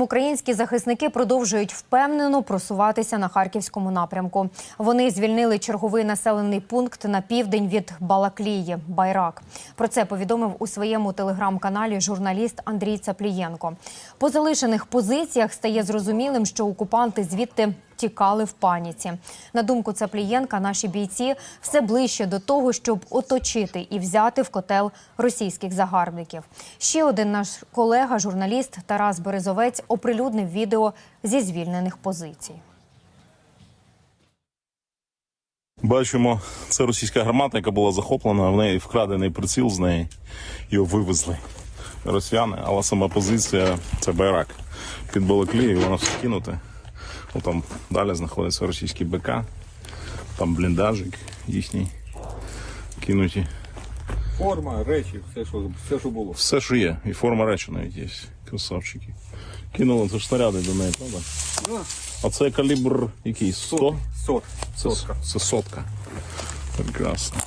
Українські захисники продовжують впевнено просуватися на харківському напрямку. Вони звільнили черговий населений пункт на південь від Балаклії Байрак. Про це повідомив у своєму телеграм-каналі журналіст Андрій Цаплієнко. По залишених позиціях стає зрозумілим, що окупанти звідти тікали в паніці. На думку Цаплієнка, наші бійці все ближче до того, щоб оточити і взяти в котел російських загарбників. Ще один наш колега, журналіст Тарас Березовець, оприлюднив відео зі звільнених позицій. Бачимо, це російська гармата, яка була захоплена, в неї вкрадений приціл з неї. Його вивезли росіяни, але сама позиція це байрак. Під Балаклією вона все кинуте. Ну, там далі знаходиться російський БК, там бліндажик їхній кинуті. Форма, речі, все, що, все, що було. Все, що є, і форма речі навіть є. Красавчики. Кинули це ж снаряди до неї, правда? Ну, А це калібр який? 100? сот, Це, сотка. це сотка. Прекрасно.